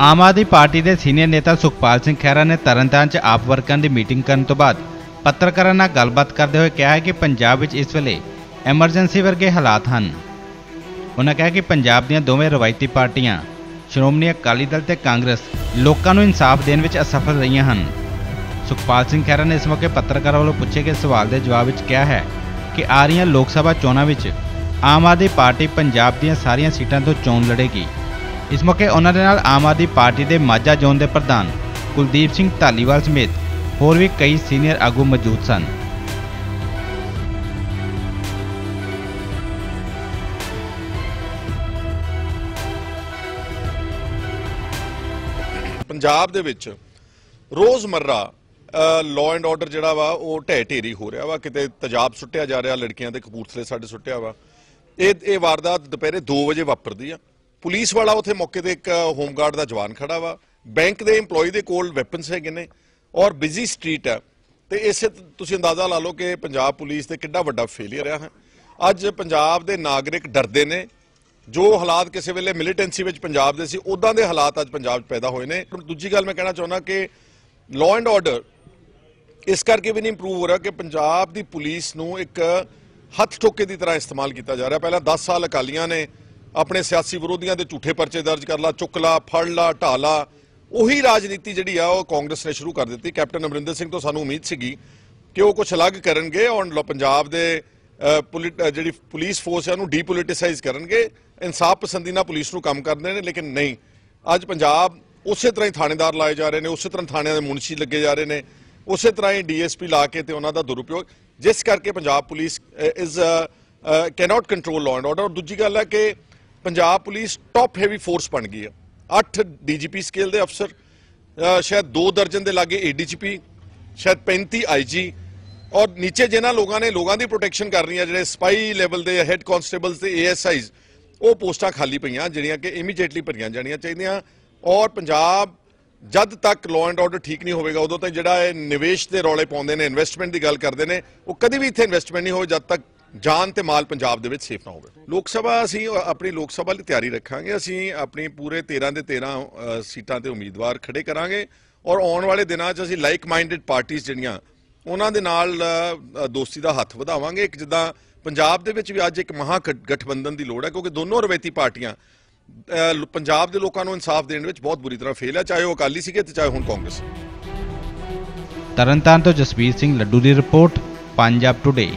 Aam Aadmi party ਦੇ senior ਨੇਤਾ ਸੁਖਪਾਲ ਸਿੰਘ ਖਹਿਰਾ ਨੇ ਤਰਨਤਾਰਨ 'ਚ ਆਪ ਵਰਕਰਾਂ ਦੀ ਮੀਟਿੰਗ ਕਰਨ ਤੋਂ ਬਾਅਦ ਪੱਤਰਕਾਰਾਂ ਨਾਲ ਗੱਲਬਾਤ ਕਰਦੇ ਹੋਏ ਕਿਹਾ ਹੈ ਕਿ ਪੰਜਾਬ ਵਿੱਚ ਇਸ ਵੇਲੇ ਐਮਰਜੈਂਸੀ ਵਰਗੇ ਹਾਲਾਤ ਹਨ। ਉਹਨਾਂ ਕਿਹਾ ਕਿ ਪੰਜਾਬ ਦੀਆਂ ਦੋਵੇਂ ਰਵਾਇਤੀ ਪਾਰਟੀਆਂ, ਸ਼੍ਰੋਮਣੀ ਅਕਾਲੀ ਦਲ ਤੇ ਕਾਂਗਰਸ, ਲੋਕਾਂ ਨੂੰ ਇਨਸਾਫ ਦੇਣ ਵਿੱਚ ਅਸਫਲ ਰਹੀਆਂ ਹਨ। ਸੁਖਪਾਲ ਸਿੰਘ ਖਹਿਰਾ ਨੇ ਇਸ ਮੌਕੇ ਪੱਤਰਕਾਰਾਂ ਵੱਲੋਂ ਪੁੱਛੇ ਗਏ ਸਵਾਲ ਦੇ ਜਵਾਬ ਵਿੱਚ ਕਿਹਾ ਹੈ ਕਿ ਆ ਰਹੀਆਂ ਲੋਕ ਸਭਾ ਚੋਣਾਂ ਵਿੱਚ ਆਮ ਆਦਮੀ ਪਾਰਟੀ ਪੰਜਾਬ ਦੀਆਂ ਸਾਰੀਆਂ ਸੀਟਾਂ ਤੋਂ ਚੋਣ ਲੜੇਗੀ। ਇਸ ਮੌਕੇ ਉਹਨਾਂ ਦੇ ਨਾਲ ਆਮ ਆਦਮੀ ਪਾਰਟੀ ਦੇ ਮਾਝਾ ਜ਼ੋਨ ਦੇ ਪ੍ਰਧਾਨ ਕੁਲਦੀਪ ਸਿੰਘ ਧਾਲੀਵਾਲ ਸਮੇਤ ਹੋਰ ਵੀ ਕਈ ਸੀਨੀਅਰ ਆਗੂ ਮੌਜੂਦ ਸਨ। ਪੰਜਾਬ ਦੇ ਵਿੱਚ ਰੋਜ਼ਮਰਰਾ ਲਾਅ ਐਂਡ ਆਰਡਰ ਜਿਹੜਾ ਵਾ, ਉਹ ਢਹਿ ਢੇਰੀ ਹੋ ਰਿਹਾ ਵਾ। ਕਿਤੇ ਤਜਾਬ ਸੁੱਟਿਆ ਜਾ ਰਿਹਾ, ਲੜਕੀਆਂ ਦੇ ਕਪੂਰਥਲੇ ਸਾਡੇ ਸੁੱਟਿਆ ਵਾ। ਇਹ ਇਹ ਵਾਰਦਾਤ ਦੁਪਹਿਰੇ 2 ਵਜੇ ਵਾਪਰਦੀ ਆ। ਪੁਲਿਸ ਵਾਲਾ ਉੱਥੇ ਮੌਕੇ ਤੇ ਇੱਕ ਹੋਮਗਾਰਡ ਦਾ ਜਵਾਨ ਖੜਾ ਵਾ। ਬੈਂਕ ਦੇ EMPLOYE ਦੇ ਕੋਲ ਵੈਪਨਸ ਹੈਗੇ ਨੇ ਔਰ ਬਿਜ਼ੀ ਸਟਰੀਟ ਹੈ ਤੇ ਇਸੇ ਤੁਸੀਂ ਅੰਦਾਜ਼ਾ ਲਾ ਲਓ ਕਿ ਪੰਜਾਬ ਪੁਲਿਸ ਤੇ ਕਿੰਨਾ ਵੱਡਾ ਫੇਲਿਅਰ ਆ ਹੈ ਅੱਜ ਪੰਜਾਬ ਦੇ ਨਾਗਰਿਕ ਡਰਦੇ ਨੇ। ਜੋ ਹਾਲਾਤ ਕਿਸੇ ਵੇਲੇ ਮਿਲੀਟੈਂਸੀ ਵਿੱਚ ਪੰਜਾਬ ਦੇ ਸੀ ਉਦਾਂ ਦੇ ਹਾਲਾਤ ਅੱਜ ਪੰਜਾਬ 'ਚ ਪੈਦਾ ਹੋਏ ਨੇ। ਦੂਜੀ ਗੱਲ ਮੈਂ ਕਹਿਣਾ ਚਾਹੁੰਦਾ ਕਿ ਲਾਅ ਐਂਡ ਆਰਡਰ ਇਸ ਕਰਕੇ ਵੀ ਨਹੀਂ ਇੰਪਰੂਵ ਹੋ ਰਿਹਾ ਕਿ ਪੰਜਾਬ ਦੀ ਪੁਲਿਸ ਨੂੰ ਇੱਕ ਹੱਥ ਠੋਕੇ ਦੀ ਤਰ੍ਹਾਂ ਇਸਤੇਮਾਲ ਕੀਤਾ ਜਾ ਰਿਹਾ। ਪਹਿਲਾਂ 10 ਸਾਲ ਅਕਾਲੀਆਂ ਨੇ ਆਪਣੇ ਸਿਆਸੀ ਵਿਰੋਧੀਆਂ ਦੇ ਝੂਠੇ ਪਰਚੇ ਦਰਜ ਕਰ ਲਾ ਚੁੱਕ ਲਾ ਫੜ ਲਾ ਢਾਲਾ ਉਹੀ ਰਾਜਨੀਤੀ ਜਿਹੜੀ ਆ ਉਹ ਕਾਂਗਰਸ ਨੇ ਸ਼ੁਰੂ ਕਰ ਦਿੱਤੀ। ਕੈਪਟਨ ਅਮਰਿੰਦਰ ਸਿੰਘ ਤੋਂ ਸਾਨੂੰ ਉਮੀਦ ਸੀਗੀ ਕਿ ਉਹ ਕੁਝ ਅਲੱਗ ਕਰਨਗੇ ਔਰ ਲੋ- ਪੰਜਾਬ ਦੇ ਅ, ਜਿਹੜੀ ਪੁਲਿਸ ਫੋਰਸ ਹੈ ਉਹਨੂੰ ਡੀਪੋਲਿਟਿਸਾਈਜ਼ ਕਰਨਗੇ। ਇਨਸਾਫ ਪਸੰਦੀ ਨਾਲ ਪੁਲਿਸ ਨੂੰ ਕੰਮ ਕਰਦੇ ਨੇ ਲੇਕਿਨ ਨਹੀਂ। ਅੱਜ ਪੰਜਾਬ ਉਸੇ ਤਰ੍ਹਾਂ ਹੀ ਥਾਣੇਦਾਰ ਲਾਏ ਜਾ ਰਹੇ ਨੇ ਉਸੇ ਤਰ੍ਹਾਂ ਥਾਣਿਆਂ ਦੇ ਮੁਨਸ਼ੀ ਲੱਗੇ ਜਾ ਰਹੇ ਨੇ ਉਸੇ ਤਰ੍ਹਾਂ ਹੀ ਡੀਐਸਪੀ ਲਾ ਕੇ ਤੇ ਉਹਨਾਂ ਦਾ ਦੁਰਉਪਯੋਗ। ਜਿਸ ਕਰਕੇ Punjab police is cannot control law and order ਔਰ ਦੂਜੀ ਗੱਲ ਹੈ ਕਿ Punjab police top heavy force ਬਣ ਗਈ ਹੈ। 8 ਡੀਜੀਪੀ ਸਕੇਲ ਦੇ ਅਫਸਰ ਸ਼ਾਇਦ 2 ਦਰਜਨ ਦੇ ਲਾਗੇ ਏਡੀਜੀਪੀ ਸ਼ਾਇਦ 35 ਆਈਜੀ ਔਰ ਨੀਚੇ ਜਿਹਨਾਂ ਲੋਕਾਂ ਨੇ ਲੋਕਾਂ ਦੀ ਪ੍ਰੋਟੈਕਸ਼ਨ ਕਰਨੀ ਹੈ, ਜਿਹੜੇ ਸਪਾਈ ਲੈਵਲ ਦੇ ਹੈੱਡ ਕਾਂਸਟੇਬਲਸ ਤੇ ਏਐਸਆਈਜ਼ ਉਹ ਪੋਸਟਾਂ ਖਾਲੀ ਪਈਆਂ, ਜਿਹੜੀਆਂ ਕਿ ਇਮੀਡੀਏਟਲੀ ਭਰੀਆਂ ਜਾਣੀਆਂ ਚਾਹੀਦੀਆਂ, ਔਰ ਪੰਜਾਬ ਜਦ ਤੱਕ ਲਾਅ ਐਂਡ ਆਰਡਰ ਠੀਕ ਨਹੀਂ ਹੋਵੇਗਾ, ਉਦੋਂ ਤੱਕ ਜਿਹੜਾ ਇਹ ਨਿਵੇਸ਼ ਦੇ ਰੌਲੇ ਪਾਉਂਦੇ ਨੇ ਇਨਵੈਸਟਮੈਂਟ ਦੀ ਗੱਲ ਕਰਦੇ ਨੇ, ਉਹ ਕਦੀ ਵੀ ਇੱਥੇ ਇਨਵੈਸਟਮੈਂਟ ਨਹੀਂ ਹੋਵੇ, ਜਦ ਤੱਕ ਜਾਨ ਤੇ ਮਾਲ ਪੰਜਾਬ ਦੇ ਵਿੱਚ ਸੇਫ ਨਾ ਹੋਵੇ। ਲੋਕ ਸਭਾ ਅਸੀਂ ਆਪਣੀ ਲੋਕ ਸਭਾ ਲਈ ਤਿਆਰੀ ਰੱਖਾਂਗੇ। ਅਸੀਂ ਆਪਣੀ ਪੂਰੇ 13 ਦੇ 13 ਸੀਟਾਂ ਤੇ ਉਮੀਦਵਾਰ ਖੜੇ ਕਰਾਂਗੇ। ਔਰ ਆਉਣ ਵਾਲੇ ਦਿਨਾਂ 'ਚ ਅਸੀਂ ਲਾਈਕ ਮਾਈਂਡਡ ਪਾਰਟੀਆਂ ਜਿਹੜੀਆਂ, ਉਹਨਾਂ ਦੇ ਨਾਲ ਦੋਸਤੀ ਦਾ ਹੱਥ ਵਧਾਵਾਂਗੇ। ਇੱਕ ਜਿੱਦਾਂ ਪੰਜਾਬ ਦੇ ਵਿੱਚ ਵੀ ਅੱਜ ਇੱਕ ਮਹਾ ਗਠਬੰਧਨ ਦੀ ਲੋੜ ਹੈ, ਕਿਉਂਕਿ ਦੋਨੋਂ ਰਵੈਤੀ ਪਾਰਟੀਆਂ ਪੰਜਾਬ ਦੇ ਲੋਕਾਂ ਨੂੰ ਇਨਸਾਫ ਦੇਣ ਵਿੱਚ ਬਹੁਤ ਬੁਰੀ ਤਰ੍ਹਾਂ ਫੇਲ ਹੈ ਚਾਹੇ ਉਹ ਅਕਾਲੀ ਸੀਗੇ ਤੇ ਚਾਹੇ ਹੁਣ ਕਾਂਗਰਸ। ਤਰਨਤਾਰਨ ਤੋਂ ਜਸਵੀਰ ਸਿੰਘ ਲੱਡੂ ਦੀ ਰਿਪੋਰਟ, ਪੰਜਾਬ ਟੁਡੇ